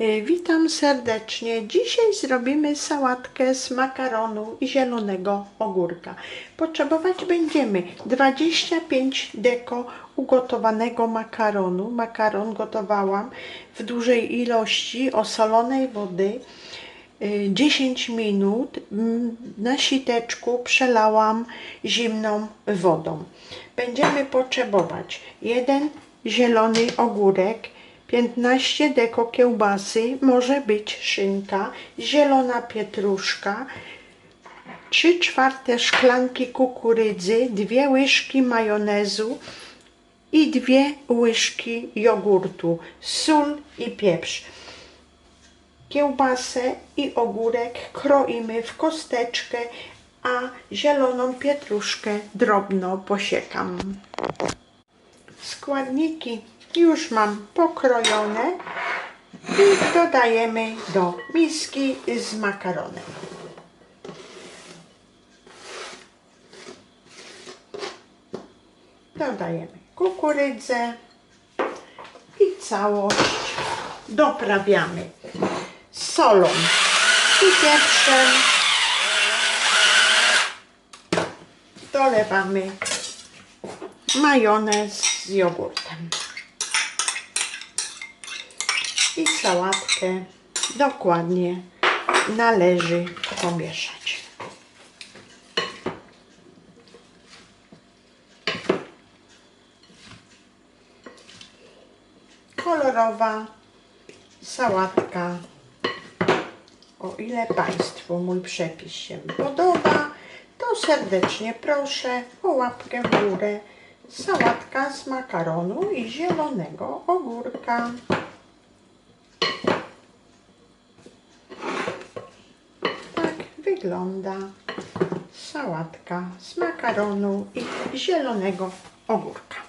Y, Witam serdecznie. Dzisiaj zrobimy sałatkę z makaronu i zielonego ogórka. Potrzebować będziemy 25 deko ugotowanego makaronu. Makaron gotowałam w dużej ilości osolonej wody. Y, 10 minut mm, na siteczku przelałam zimną wodą. Będziemy potrzebować jeden zielony ogórek, 15 deko kiełbasy, może być szynka, zielona pietruszka, 3 czwarte szklanki kukurydzy, dwie łyżki majonezu i dwie łyżki jogurtu, sól i pieprz. Kiełbasę i ogórek kroimy w kosteczkę, a zieloną pietruszkę drobno posiekam. Składniki już mam pokrojone i dodajemy do miski z makaronem. Dodajemy kukurydzę i całość doprawiamy solą i pieprzem. Dolewamy majonez z jogurtem. I sałatkę dokładnie należy pomieszać. Kolorowa sałatka. O ile Państwu mój przepis się podoba, to serdecznie proszę o łapkę w górę. Sałatka z makaronu i zielonego ogórka. Wygląda sałatka z makaronu i zielonego ogórka.